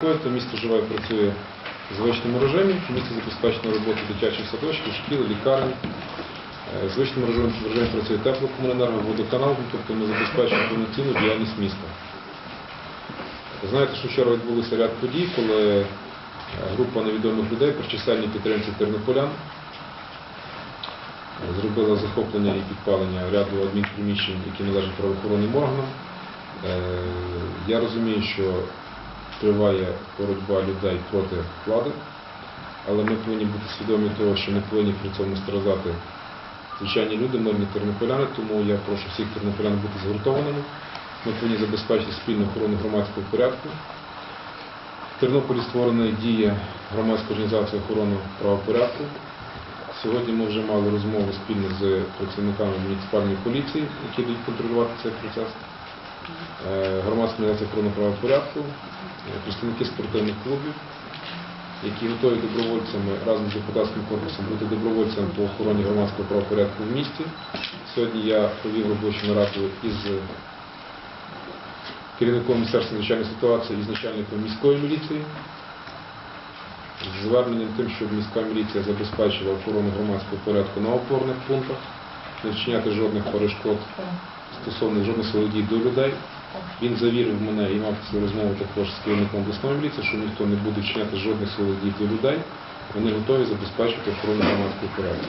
То місто живе працює в звичному режимі, в місті забезпечено роботу дитячих садочків, шкіл, лікарень. Е, В звичному режимі, в режимі працює теплокомуненерго, водоканал, тобто ми забезпечуємо повноцінну діяльність міста. Знаєте, що вчора відбулися ряд подій, коли е, група невідомих людей при чисельній підтримці тернополян е, зробила захоплення і підпалення ряду адмінприміщень, які належать правоохоронним органам. Е, Я розумію, що триває боротьба людей проти влади, але ми повинні бути свідомі того, що не повинні при цьому страждати звичайні люди, мирні тернополяни, тому я прошу всіх тернополян бути згуртованими. Ми повинні забезпечити спільну охорону громадського порядку. В Тернополі створена діє громадська організація охорони правопорядку. Сьогодні ми вже мали розмову спільно з працівниками муніципальної поліції, які будуть контролювати цей процес. Е, Громадська організація охорони правопорядку, е, представники спортивних клубів, які готові добровольцями разом з депутатським корпусом бути добровольцями по охороні громадського правопорядку в місті. Сьогодні я провів робочу нараду із керівником Міністерства надзвичайної ситуації і з начальником міської міліції з зверненням тим, щоб міська міліція забезпечила охорону громадського порядку на опорних пунктах, не вчиняти жодних перешкод стосовно жодних силових дій до людей. Він завірив мене і мав цю розмову також з керівником обласної міліції, що ніхто не буде вчиняти жодних силових дій до людей. Вони готові забезпечити охорону громадського порядку.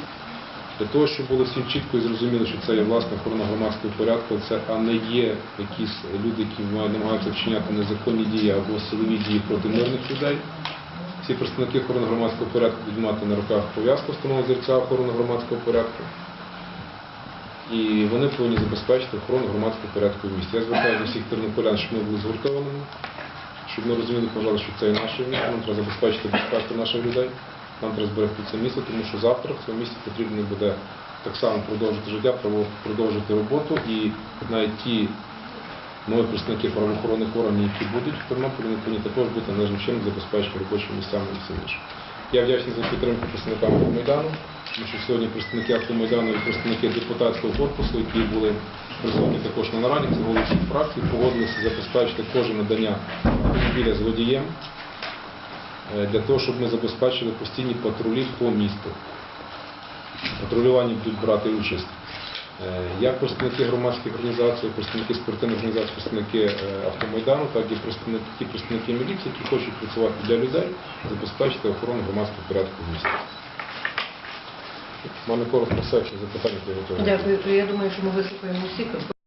Для того, щоб було всім чітко і зрозуміло, що це є власна охорона громадського порядку, це а не є якісь люди, які намагаються вчиняти незаконні дії або силові дії проти мирних людей. Всі представники охорони громадського порядку будуть мати на руках пов'язку встановлення зірця охорони громадського порядку. І вони повинні забезпечити охорону громадського порядку в місті. Я звертаю до всіх тернополян, щоб ми були згуртованими, щоб ми розуміли, пожалуйста, що це і наше місто, нам треба забезпечити безпеку наших людей, нам треба зберегти це місто, тому що завтра в цьому місті потрібно буде так само продовжити життя, продовжити роботу і навіть ті нові представники правоохоронних органів, які будуть в Тернополі, вони повинні також бути належним чином забезпечені робочими місцями і всім іншим. Я вдячний за підтримку представникам Автомайдану, тому що сьогодні представники Автомайдану і представники депутатського корпусу, які були присутні також на нараді, це голови всіх фракцій, погодилися забезпечити кожне надання автомобіля з водієм е, для того, щоб ми забезпечили постійні патрулі по місту. Патрулювання будуть брати участь як представники громадських організацій, представники спортивних організацій, представники е, автомайдану, так і представники, ті представники міліції, які хочуть працювати для людей, забезпечити охорону громадського порядку в місті. У мене коротко все, що запитання, то я. Дякую. Я думаю, що ми вислухаємо всіх.